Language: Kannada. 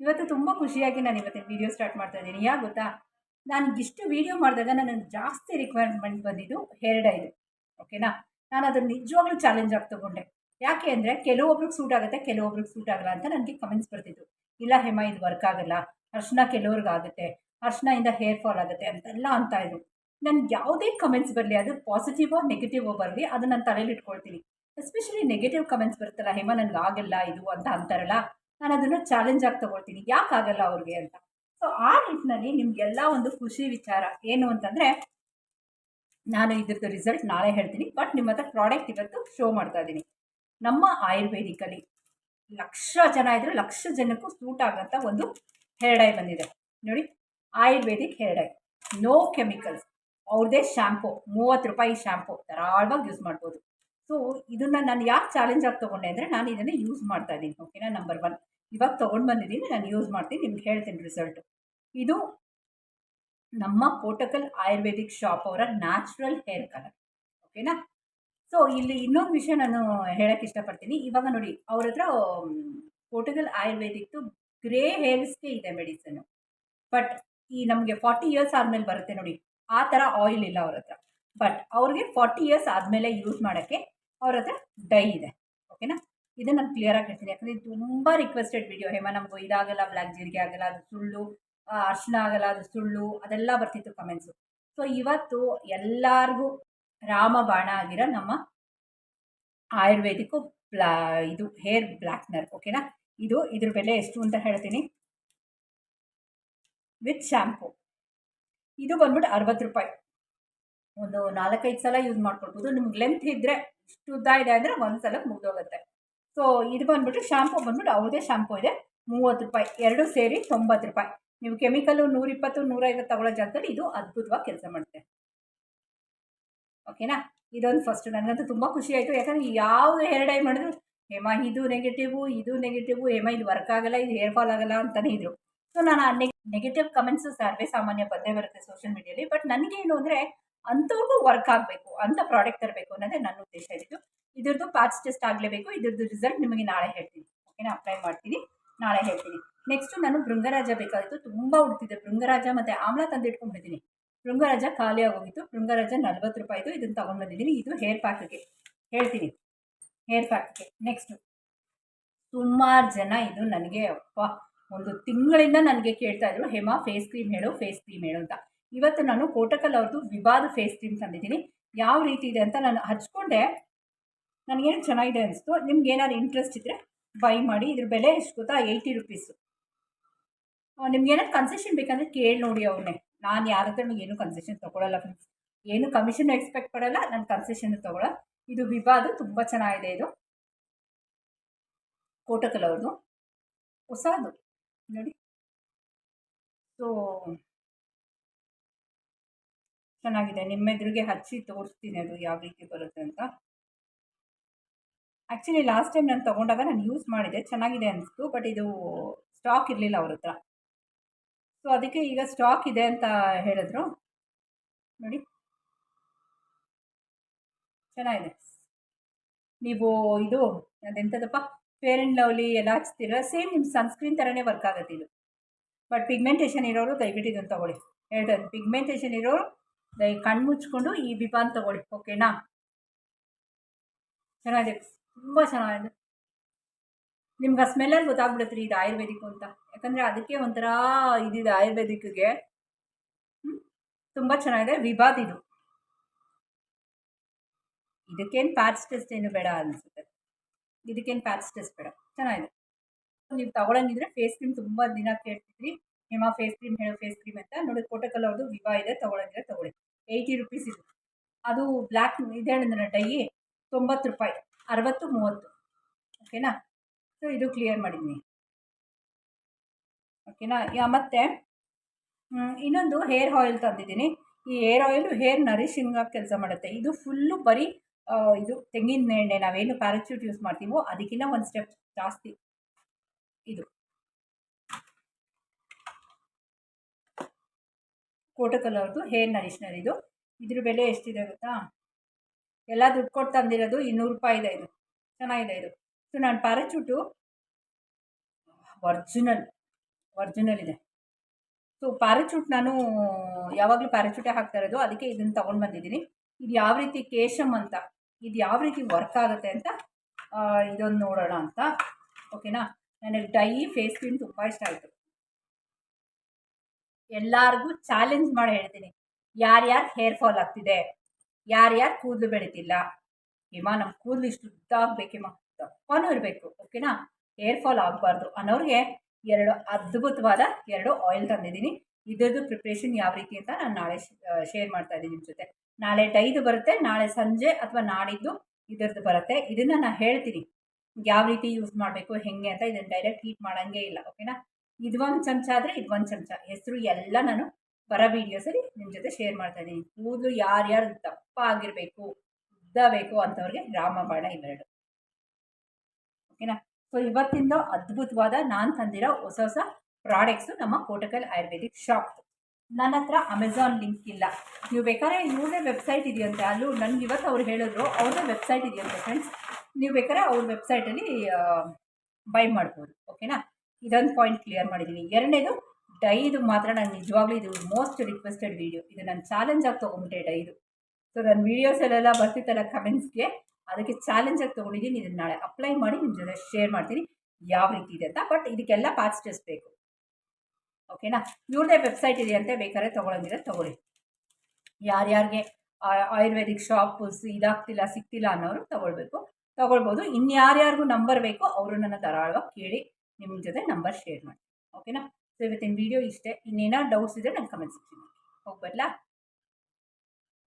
ಇವತ್ತು ತುಂಬ ಖುಷಿಯಾಗಿ ನಾನು ಇವತ್ತಿನ ವೀಡಿಯೋ ಸ್ಟಾರ್ಟ್ ಮಾಡ್ತಾ ಇದ್ದೀನಿ. ಯಾಕೆ ಗೊತ್ತಾ? ನಾನು ಇಷ್ಟು ವೀಡಿಯೋ ಮಾಡಿದಾಗ ನನಗೆ ಜಾಸ್ತಿ ರಿಕ್ವೈರ್ಮೆಂಟ್ ಬಂದಿದ್ದು ಹೇರ್ ಡೈದು ಓಕೆನಾ ನಾನು ಅದನ್ನು ನಿಜವಾಗ್ಲೂ ಚಾಲೆಂಜ್ ಆಗಿ ತೊಗೊಂಡೆ. ಯಾಕೆ ಅಂದರೆ ಕೆಲವೊಬ್ರಿಗೆ ಸೂಟ್ ಆಗುತ್ತೆ, ಕೆಲವೊಬ್ರಿಗೆ ಸೂಟ್ ಆಗಲ್ಲ ಅಂತ ನನಗೆ ಕಮೆಂಟ್ಸ್ ಬರ್ತಿತ್ತು. ಇಲ್ಲ ಹೇಮ, ಇದು ವರ್ಕ್ ಆಗಲ್ಲ. ಅರ್ಶನ ಕೆಲವ್ರಿಗೆ ಆಗುತ್ತೆ. ಅರ್ಶನದಿಂದ ಹೇರ್ ಫಾಲ್ ಆಗುತ್ತೆ ಅಂತೆಲ್ಲ ಅಂತ ಇದ್ರು. ನನ್ಗೆ ಯಾವುದೇ ಕಮೆಂಟ್ಸ್ ಬರಲಿ, ಅದು ಪಾಸಿಟಿವೋ ನೆಗೆಟಿವೋ ಬರಲಿ, ಅದು ನಾನು ತಲೆಯಲ್ಲಿ ಇಟ್ಕೊಳ್ತೀನಿ. ಎಸ್ಪೆಷಲಿ ನೆಗೆಟಿವ್ ಕಮೆಂಟ್ಸ್ ಬರುತ್ತಲ್ಲ, ಹೇಮ, ನನಗೆ ಆಗಲ್ಲ ಇದು ಅಂತ ಅಂತಾರಲ್ಲ ನಾನು ಅದನ್ನು ಚಾಲೆಂಜ್ ಆಗಿ ತಗೊಳ್ತೀನಿ. ಯಾಕೆ ಆಗಲ್ಲ ಅವ್ರಿಗೆ ಅಂತ. ಸೊ ಆ ನಿಟ್ಟಿನಲ್ಲಿ ನಿಮಗೆಲ್ಲ ಒಂದು ಖುಷಿ ವಿಚಾರ ಏನು ಅಂತಂದರೆ, ನಾನು ಇದ್ರದ್ದು ರಿಸಲ್ಟ್ ನಾಳೆ ಹೇಳ್ತೀನಿ ಬಟ್ ನಿಮ್ಮ ಹತ್ರ ಪ್ರಾಡಕ್ಟ್ ಇವತ್ತು ಶೋ ಮಾಡ್ತಾ ಇದ್ದೀನಿ ನಮ್ಮ ಆಯುರ್ವೇದಿಕಲ್ಲಿ ಲಕ್ಷ ಜನ ಇದ್ರೆ ಲಕ್ಷ ಜನಕ್ಕೂ ಸೂಟ್ ಆಗಂತ ಒಂದು ಹೇರ್ ಬಂದಿದೆ. ನೋಡಿ, ಆಯುರ್ವೇದಿಕ್ ಹೇರ್ ನೋ ಕೆಮಿಕಲ್ಸ್ ಅವ್ರದೇ ಶ್ಯಾಂಪು ಮೂವತ್ತು ರೂಪಾಯಿ ಶ್ಯಾಂಪು ಧಾರಾಳವಾಗಿ ಯೂಸ್ ಮಾಡ್ಬೋದು. ಸೊ ಇದನ್ನು ನಾನು ಯಾಕೆ ಚಾಲೆಂಜ್ ಆಗಿ ತೊಗೊಂಡೆ ಅಂದರೆ ನಾನು ಇದನ್ನು ಯೂಸ್ ಮಾಡ್ತಾ ಇದ್ದೀನಿ. ಓಕೆನಾ ನಂಬರ್ ಒನ್ ಇವಾಗ ತೊಗೊಂಡು ಬಂದಿದ್ದೀನಿ, ನಾನು ಯೂಸ್ ಮಾಡ್ತೀನಿ, ನಿಮ್ಗೆ ಹೇಳ್ತೀನಿ ರಿಸಲ್ಟು ಇದು ನಮ್ಮ ಕೋಟಕಲ್ ಆಯುರ್ವೇದಿಕ್ ಶಾಪ್ ಅವರ ನ್ಯಾಚುರಲ್ ಹೇರ್ ಕಲರ್ ಓಕೆನಾ ಸೊ ಇಲ್ಲಿ ಇನ್ನೊಂದು ವಿಷಯ ನಾನು ಹೇಳಕ್ಕೆ ಇಷ್ಟಪಡ್ತೀನಿ. ಇವಾಗ ನೋಡಿ, ಅವ್ರ ಹತ್ರ ಪೋರ್ಟಗಲ್ ಆಯುರ್ವೇದಿಕ್ದು ಗ್ರೇ ಹೇರ್ಸ್ಗೆ ಇದೆ ಮೆಡಿಸನ್ನು ಬಟ್ ಈ ನಮಗೆ ಫಾರ್ಟಿ ಇಯರ್ಸ್ ಆದಮೇಲೆ ಬರುತ್ತೆ ನೋಡಿ. ಆ ಥರ ಆಯಿಲ್ ಇಲ್ಲ ಅವ್ರ ಹತ್ರ. ಬಟ್ ಅವ್ರಿಗೆ ಫಾರ್ಟಿ ಇಯರ್ಸ್ ಆದಮೇಲೆ ಯೂಸ್ ಮಾಡೋಕ್ಕೆ ಅವ್ರ ಹತ್ರ ಡೈ ಇದೆ ಓಕೆನಾ ಇದು ನಾನು ಕ್ಲಿಯರಾಗಿ ಹೇಳ್ತೀನಿ. ಯಾಕಂದರೆ ಇದು ತುಂಬ ರಿಕ್ವೆಸ್ಟೆಡ್ ವಿಡಿಯೋ ಹೇಮ ನಮ್ಗೆ ಇದಾಗಲ್ಲ ಬ್ಲ್ಯಾಕ್ ಜೀರಿಗೆ ಆಗಲ್ಲ, ಅದು ಸುಳ್ಳು ಅರ್ಶನ ಆಗಲ್ಲ, ಅದು ಸುಳ್ಳು, ಅದೆಲ್ಲ ಬರ್ತಿತ್ತು ಕಮೆಂಟ್ಸು ಸೊ ಇವತ್ತು ಎಲ್ಲರಿಗೂ ರಾಮಬಾಣ ಆಗಿರೋ ನಮ್ಮ ಆಯುರ್ವೇದಿಕ್ಕು ಬ್ಲಾ, ಇದು ಹೇರ್ ಬ್ಲ್ಯಾಕ್ನರ್ ಓಕೆನಾ ಇದು ಇದ್ರ ಬೆಲೆ ಎಷ್ಟು ಅಂತ ಹೇಳ್ತೀನಿ. ವಿತ್ ಶ್ಯಾಂಪು ಇದು ಬಂದ್ಬಿಟ್ಟು ಅರವತ್ತು ರೂಪಾಯಿ. ಒಂದು ನಾಲ್ಕೈದು ಸಲ ಯೂಸ್ ಮಾಡ್ಕೊಳ್ಬೋದು. ನಿಮ್ಗೆ ಲೆಂತ್ ಇದ್ದರೆ ಇಷ್ಟು ಉದ್ದ ಇದೆ ಅಂದರೆ ಒಂದು ಸಲ ಮುಗಿದೋಗುತ್ತೆ. ಸೊ ಇದು ಬಂದ್ಬಿಟ್ಟು ಶಾಂಪು ಬಂದ್ಬಿಟ್ಟು ಅವ್ರದೇ ಶಾಂಪು ಇದೆ. ಮೂವತ್ತು ರೂಪಾಯಿ. ಎರಡು ಸೇರಿ ತೊಂಬತ್ತು ರೂಪಾಯಿ. ನೀವು ಕೆಮಿಕಲ್ಲು ನೂರಿಪ್ಪತ್ತು, ನೂರೈವತ್ತು ತಗೊಳ್ಳೋ ಜಾಗದಲ್ಲಿ ಇದು ಅದ್ಭುತವಾಗಿ ಕೆಲಸ ಮಾಡುತ್ತೆ. ಓಕೆನಾ ಇದೊಂದು ಫಸ್ಟ್ ನನಗಂತೂ ತುಂಬ ಖುಷಿ ಆಯಿತು. ಯಾಕಂದರೆ ಯಾವುದು ಹೇರ್ ಡೈ ಮಾಡಿದ್ರು, ಹೇಮ, ಇದು ನೆಗೆಟಿವು ಇದು ನೆಗೆಟಿವು ಹೇಮ, ಇದು ವರ್ಕ್ ಆಗಲ್ಲ, ಇದು ಹೇರ್ ಫಾಲ್ ಆಗಲ್ಲ ಅಂತಲೇ ಇದ್ರು. ಸೊ ನಾನು ಆ ನೆಗೆಟಿವ್ ಕಮೆಂಟ್ಸು ಸರ್ವೇ ಸಾಮಾನ್ಯ ಬಂದೇ ಬರುತ್ತೆ ಸೋಷಿಯಲ್ ಮೀಡಿಯಲ್ಲಿ ಬಟ್ ನನಗೇನು ಅಂದರೆ ಅಂಥವ್ರಿಗೂ ವರ್ಕ್ ಆಗಬೇಕು ಅಂಥ ಪ್ರಾಡಕ್ಟ್ ತರಬೇಕು ಅನ್ನೋದೇ ನನ್ನ ಉದ್ದೇಶ ಇದ್ದು ಇದ್ರದ್ದು ಪ್ಯಾಚ್ ಟೆಸ್ಟ್ ಆಗಲೇಬೇಕು, ಇದ್ರದ್ದು ರಿಸಲ್ಟ್ ನಿಮಗೆ ನಾಳೆ ಹೇಳ್ತೀನಿ. ಓಕೆನಾ ಅಪ್ಲೈ ಮಾಡ್ತೀನಿ, ನಾಳೆ ಹೇಳ್ತೀನಿ. ನೆಕ್ಸ್ಟು ನಾನು ಭೃಂಗರಾಜ ಬೇಕಾಗಿತ್ತು ತುಂಬ ಉಡ್ತಿದ್ದೆ. ಭೃಂಗರಾಜ ಮತ್ತು ಆಮ್ಲ ತಂದು ಇಟ್ಕೊಂಡಿದ್ದೀನಿ ಭೃಂಗರಾಜ ಖಾಲಿ ಆಗೋಗಿತ್ತು. ಭೃಂಗರಾಜ ನಲ್ವತ್ತು ರೂಪಾಯಿದು ಇದನ್ನು ತೊಗೊಂಡು ಬಂದಿದ್ದೀನಿ ಇದು ಹೇರ್ ಪ್ಯಾಕ್ಗೆ ಹೇಳ್ತೀನಿ. ಹೇರ್ ಪ್ಯಾಕ್ಗೆ ನೆಕ್ಸ್ಟು ಸುಮಾರು ಜನ ಇದು ನನಗೆ, ಅಪ್ಪ, ಒಂದು ತಿಂಗಳಿಂದ ನನಗೆ ಕೇಳ್ತಾ ಇದ್ರು, ಹೇಮಾ ಫೇಸ್ ಕ್ರೀಮ್ ಹೇಳು ಫೇಸ್ ಕ್ರೀಮ್ ಹೇಳು ಅಂತ. ಇವತ್ತು ನಾನು ಕೋಟಕಲ್ ಅವ್ರದ್ದು ವಿವಾದ ಫೇಸ್ ಕ್ರೀಮ್ ತಂದಿದ್ದೀನಿ. ಯಾವ ರೀತಿ ಇದೆ ಅಂತ ನಾನು ಹಚ್ಕೊಂಡೆ. ನನಗೇನು ಚೆನ್ನಾಗಿದೆ ಅನಿಸ್ತು. ನಿಮ್ಗೆ ಏನಾದ್ರು ಇಂಟ್ರೆಸ್ಟ್ ಇದ್ದರೆ ಬೈ ಮಾಡಿ. ಇದ್ರ ಬೆಲೆ ಎಷ್ಟು ಗೊತ್ತಾ? ಏಯ್ಟಿ ರುಪೀಸು ನಿಮ್ಗೆ ಏನಾದ್ರು ಕನ್ಸೆಷನ್ ಬೇಕಂದರೆ ಕೇಳಿ ನೋಡಿ ಅವ್ರನ್ನೇ ನಾನು ಯಾರ ಹತ್ರ ಏನು ಕನ್ಸೆಷನ್ ತೊಗೊಳಲ್ಲ ಫ್ರೆಂಡ್ಸ್ ಏನು ಕಮಿಷನ್ ಎಕ್ಸ್ಪೆಕ್ಟ್ ಮಾಡಲ್ಲ ನಾನು ಕನ್ಸೆಷನ್ ತೊಗೊಳ ಇದು ವಿವಾದ ತುಂಬ ಚೆನ್ನಾಗಿದೆ ಇದು. ಕೋಟಕಲ್ ಅವ್ರದ್ದು ಹೊಸದು. ನೋಡಿ. ಸೊ ಚೆನ್ನಾಗಿದೆ. ನಿಮ್ಮೆದುರಿಗೆ ಹಚ್ಚಿ ತೋರಿಸ್ತೀನಿ ಅದು ಯಾವ ರೀತಿ ಬರುತ್ತೆ ಅಂತ. ಆ್ಯಕ್ಚುಲಿ ಲಾಸ್ಟ್ ಟೈಮ್ ನಾನು ತೊಗೊಂಡಾಗ ನಾನು ಯೂಸ್ ಮಾಡಿದೆ. ಚೆನ್ನಾಗಿದೆ ಅನಿಸ್ತು ಬಟ್ ಇದು ಸ್ಟಾಕ್ ಇರಲಿಲ್ಲ ಅವ್ರ ಹತ್ರ. ಸೊ ಅದಕ್ಕೆ ಈಗ ಸ್ಟಾಕ್ ಇದೆ ಅಂತ ಹೇಳಿದ್ರು. ನೋಡಿ. ಚೆನ್ನಾಗಿದೆ. ನೀವು ಇದು ಅದೆಂಥದಪ್ಪ ಫೇರ್ ಆ್ಯಂಡ್ ಲವ್ಲಿ ಎಲ್ಲ ಹಚ್ತೀರ? ಸೇಮ್ ನಿಮ್ಮ ಸನ್ಸ್ಕ್ರೀನ್ ಥರನೇ ವರ್ಕ್ ಆಗುತ್ತೆ ಇದು. ಬಟ್ ಪಿಗ್ಮೆಂಟೇಷನ್ ಇರೋರು ದಯವಿಟ್ಟು ಇದನ್ನು ತೊಗೊಳ್ಳಿ. ಹೇಳ್ತಾರೆ ಪಿಗ್ಮೆಂಟೇಷನ್ ಇರೋರು ದಯ ಕಣ್ಮುಚ್ಕೊಂಡು ಈ ವಿಭಾನ್ ತಗೊಳ್ಳಿ. ಓಕೆನಾ? ಚೆನ್ನಾಗಿದೆ. ತುಂಬ ಚೆನ್ನಾಗಿದೆ. ನಿಮ್ಗೆ ಆ ಸ್ಮೆಲ್ಲಲ್ಲಿ ಗೊತ್ತಾಗ್ಬಿಡುತ್ತೆ ಇದು ಆಯುರ್ವೇದಿಕ್ ಅಂತ. ಯಾಕಂದರೆ ಅದಕ್ಕೆ ಒಂಥರ ಇದಿದೆ ಆಯುರ್ವೇದಿಕ್ಗೆ. ತುಂಬ ಚೆನ್ನಾಗಿದೆ. ವಿವಾದ್ ಇದು. ಇದಕ್ಕೇನು ಪ್ಯಾಚ್ ಟೆಸ್ಟ್ ಏನು ಬೇಡ ಅನಿಸುತ್ತೆ. ಇದಕ್ಕೇನು ಪ್ಯಾಚ್ ಟೆಸ್ಟ್ ಬೇಡ. ಚೆನ್ನಾಗಿದೆ. ನೀವು ತಗೊಳಂಗಿದ್ರೆ ಫೇಸ್ ಕ್ರೀಮ್ ತುಂಬ ದಿನ ಕೇಳ್ತಿದ್ರಿ. ನಿಮ್ಮ ಫೇಸ್ ಕ್ರೀಮ್ ಹೇಳೋ ಫೇಸ್ ಕ್ರೀಮ್ ಅಂತ ನೋಡಿ ಕೋಟಕಲ್ ಅವ್ರದ್ದು ವಿವ ಇದೆ ತೊಗೊಳಂಗಿದ್ರೆ ತೊಗೊಳ್ಳಿ. ಏಯ್ಟಿ ರುಪೀಸ್ ಇದು. ಅದು ಬ್ಲ್ಯಾಕ್ ಇದೆ ಹೇಳಿದ್ರೆ ಡೈ ತೊಂಬತ್ತು ರೂಪಾಯಿ, ಅರವತ್ತು, ಮೂವತ್ತು. ಓಕೆನಾ ಸೊ ಇದು ಕ್ಲಿಯರ್ ಮಾಡಿದ್ದೀನಿ ಓಕೆನಾ ಮತ್ತು ಇನ್ನೊಂದು ಹೇರ್ ಆಯಿಲ್ ತಂದಿದ್ದೀನಿ. ಈ ಹೇರ್ ಆಯಿಲು ಹೇರ್ ನರಿಶಿಂಗ್ ಕೆಲಸ ಮಾಡುತ್ತೆ. ಇದು ಫುಲ್ಲು ಬರೀ ಇದು ತೆಂಗಿನ ಎಣ್ಣೆ, ನಾವೇನು ಪ್ಯಾರಾಚೂಟ್ ಯೂಸ್ ಮಾಡ್ತೀವೋ ಅದಕ್ಕಿಂತ ಒಂದು ಸ್ಟೆಪ್ ಜಾಸ್ತಿ. ಇದು. ಕೋಟಕಲ್ ಅವ್ರದ್ದು ಹೇರ್ ನರಿಷ್ನರ್ ಇದು. ಇದ್ರ ಬೆಲೆ ಎಷ್ಟಿದೆ ಗೊತ್ತಾ? ಎಲ್ಲ ದುಡ್ಡು ಕೊಟ್ಟು ತಂದಿರೋದು ಇನ್ನೂರು ರೂಪಾಯಿ ಇದೆ ಇದು. ಚೆನ್ನಾಗಿದೆ ಇದು. ಸೊ, ನಾನು ಪ್ಯಾರಾಚೂಟು ಒರ್ಜಿನಲ್ ಒರ್ಜಿನಲ್ ಇದೆ. ಸೊ ಪ್ಯಾರಾಚೂಟ್ ನಾನು ಯಾವಾಗಲೂ ಪ್ಯಾರಚೂಟೇ ಹಾಕ್ತಾ ಇರೋದು. ಅದಕ್ಕೆ ಇದನ್ನು ತೊಗೊಂಡು ಬಂದಿದ್ದೀನಿ. ಇದು ಯಾವ ರೀತಿ ಕೇಶಮ್ ಅಂತ, ಇದು ಯಾವ ರೀತಿ ವರ್ಕ್ ಆಗುತ್ತೆ ಅಂತ ಇದೊಂದು ನೋಡೋಣ ಅಂತ. ಓಕೆನಾ ನನಗೆ ಡೈ ಫೇಸ್ ಕ್ರೀಮ್ ತುಂಬ ಇಷ್ಟ ಆಯಿತು. ಎಲ್ಲರಿಗೂ ಚಾಲೆಂಜ್ ಮಾಡಿ ಹೇಳ್ತೀನಿ. ಯಾರ್ಯಾರು ಹೇರ್ ಫಾಲ್ ಆಗ್ತಿದೆ ಯಾರ್ಯಾರು ಕೂದಲು ಬೆಳೀತಿಲ್ಲ. ಹಿಮ ನಮ್ಮ ಕೂದಲು ಇಷ್ಟು ಉದ್ದ ದಪ್ಪನೂ ಇರಬೇಕು ಓಕೆನಾ ಹೇರ್ ಫಾಲ್ ಆಗಬಾರ್ದು ಅನ್ನೋರಿಗೆ ಎರಡು ಅದ್ಭುತವಾದ ಎರಡು ಆಯಿಲ್ ತಂದಿದ್ದೀನಿ. ಇದ್ರದ್ದು ಪ್ರಿಪ್ರೇಷನ್ ಯಾವ ರೀತಿ ಅಂತ ನಾನು ನಾಳೆ ಶೇರ್ ಮಾಡ್ತಾ ಇದ್ದೀನಿ ನಿಮ್ಮ ಜೊತೆ. ನಾಳೆ ಡೈದು ಬರುತ್ತೆ, ನಾಳೆ ಸಂಜೆ ಅಥವಾ ನಾಡಿದ್ದು ಇದರದ್ದು ಬರುತ್ತೆ. ಇದನ್ನು ನಾನು ಹೇಳ್ತೀನಿ. ಯಾವ ರೀತಿ ಯೂಸ್ ಮಾಡಬೇಕು, ಹೆಂಗೆ ಅಂತ ಇದನ್ನು ಡೈರೆಕ್ಟ್ ಹೀಟ್ ಮಾಡೋಂಗೇ ಇಲ್ಲ ಓಕೆನಾ ಇದು ಒಂದು ಚಮಚ ಆದರೆ ಒಂದು ಚಮಚ. ಹೆಸರು ಎಲ್ಲ ನಾನು ಬರೋ ವೀಡಿಯೋಸಲ್ಲಿ ನಿಮ್ಮ ಜೊತೆ ಶೇರ್ ಮಾಡ್ತಾ ಇದ್ದೀನಿ. ಕೂದಲು ಯಾರ್ಯಾರು ದಪ್ಪ ಆಗಿರಬೇಕು ಉದ್ದ ಬೇಕು ಅಂಥವ್ರಿಗೆ ರಾಮಬಾಣ ಇವೆರಡು. ಓಕೆನಾ ಸೊ ಇವತ್ತಿಂದ ಅದ್ಭುತವಾದ ನಾನು ತಂದಿರೋ ಹೊಸ ಹೊಸ ಪ್ರಾಡಕ್ಟ್ಸು ನಮ್ಮ ಕೋಟಕಲ್ ಆಯುರ್ವೇದಿಕ್ ಶಾಪ್ ನನ್ನ ಹತ್ರ ಅಮೆಝಾನ್ ಲಿಂಕ್ ಇಲ್ಲ. ನೀವು ಬೇಕಾದ್ರೆ ಇವ್ರದೇ ವೆಬ್ಸೈಟ್ ಇದೆಯಂತೆ. ಅಲ್ಲೂ ನನಗೆ ಇವತ್ತು ಅವ್ರು ಹೇಳಿದ್ರು ಅವ್ರದೇ ವೆಬ್ಸೈಟ್ ಇದೆಯಂತೆ ಫ್ರೆಂಡ್ಸ್ ನೀವು ಬೇಕಾದ್ರೆ ಅವ್ರ ವೆಬ್ಸೈಟಲ್ಲಿ ಬೈ ಮಾಡ್ಬೋದು. ಓಕೆನಾ ಇದೊಂದು ಪಾಯಿಂಟ್ ಕ್ಲಿಯರ್ ಮಾಡಿದ್ದೀನಿ ಎರಡನೇದು, ಡೈದು ಮಾತ್ರ ನಾನು ನಿಜವಾಗ್ಲೂ ಇದು ಮೋಸ್ಟ್ ರಿಕ್ವೆಸ್ಟೆಡ್ ವಿಡಿಯೋ ಇದು ನಾನು ಚಾಲೆಂಜ್ ಆಗಿ ತೊಗೊಂಬಿಟ್ಟೆ ಡೈದು. ಸೊ ನನ್ನ ವೀಡಿಯೋಸಲ್ಲೆಲ್ಲ ಬರ್ತಿತ್ತಲ್ಲ ಕಮೆಂಟ್ಸ್ಗೆ ಅದಕ್ಕೆ ಚಾಲೆಂಜ್ ಆಗಿ ತೊಗೊಂಡಿದ್ದೀನಿ ಇದನ್ನು ನಾಳೆ ಅಪ್ಲೈ ಮಾಡಿ ನಿಮ್ಮ ಜೊತೆ ಶೇರ್ ಮಾಡ್ತೀನಿ ಯಾವ ರೀತಿ ಇದೆ ಅಂತ. ಬಟ್ ಇದಕ್ಕೆಲ್ಲ ಪ್ಯಾಚ್ ಟೆಸ್ಟ್ ಬೇಕು. ಓಕೆನಾ ಇವ್ರದ್ದೇ ವೆಬ್ಸೈಟ್ ಇದೆ ಅಂತ ಬೇಕಾದ್ರೆ ತೊಗೊಳಂಗಿದ್ರೆ ತೊಗೊಳ್ಳಿ. ಯಾರ್ಯಾರಿಗೆ ಆಯುರ್ವೇದಿಕ್ ಶಾಪ್ ಇದಾಗ್ತಿಲ್ಲ, ಸಿಗ್ತಿಲ್ಲ ಅನ್ನೋರು ತೊಗೊಳ್ಬೇಕು. ತೊಗೊಳ್ಬೋದು. ಇನ್ಯಾರ್ಯಾರಿಗೂ ನಂಬರ್ ಬೇಕೋ, ಅವರು ನನ್ನ ಧಾರಾಳವಾಗಿ ಕೇಳಿ ನಿಮ್ಮ ಜೊತೆ ನಂಬರ್ ಶೇರ್ ಮಾಡಿ. ಓಕೆನಾ ಸೊ ಇವತ್ತಿನ ವಿಡಿಯೋ ಇಷ್ಟೇ. ಇನ್ನೇನೋ ಡೌಟ್ಸ್ ಇದ್ದರೆ ನನ್ನ ಕಮೆಂಟ್ ಸೆಕ್ಷನ್ ಹೋಗ್ಬರ್ಲಾ